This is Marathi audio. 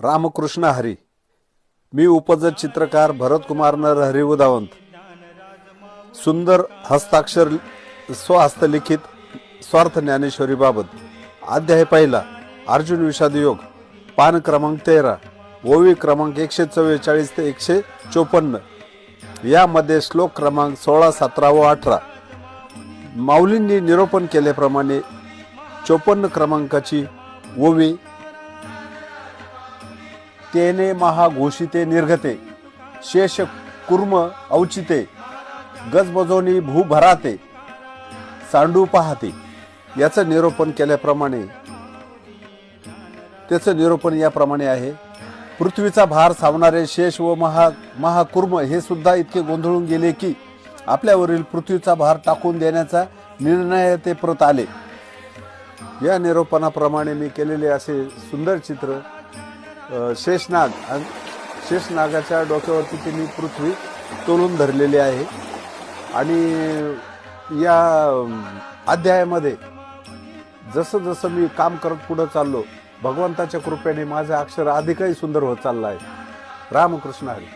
रामकृष्ण हरी. मी उपजत चित्रकार भरतकुमार नरहरी उदावंत. सुंदर हस्ताक्षर स्वहस्तलिखित स्वार्थ ज्ञानेश्वरीबाबत अध्याय पहिला अर्जुन विषाद योग. पान क्रमांक तेरा ओवी क्रमांक एकशे चव्वेचाळीस ते एकशे चोपन्न. यामध्ये श्लोक क्रमांक सोळा सतरा व अठरा. माऊलींनी निरोपण केल्याप्रमाणे चोपन्न क्रमांकाची ओवी तेने महाघोषिते निर्घते शेष कुर्म औचिते गजबजोनी भूभराते सांडू पाहते. याचं निरोपण केल्याप्रमाणे त्याचं निरोपण याप्रमाणे आहे. पृथ्वीचा भार सावणारे शेष व महा महाकुर्म हे सुद्धा इतके गोंधळून गेले की आपल्यावरील पृथ्वीचा भार टाकून देण्याचा निर्णय ते प्रत आले. या निरोपणाप्रमाणे मी केलेले असे सुंदर चित्र शेषनाग शेषनागाच्या डोक्यावरती त्यांनी पृथ्वी तोलून धरलेली आहे. आणि या अध्यायामध्ये जसं जसं मी काम करत पुढं चाललो भगवंताच्या कृपेने माझं अक्षर अधिकही सुंदर होत चाललं आहे. रामकृष्ण हरी.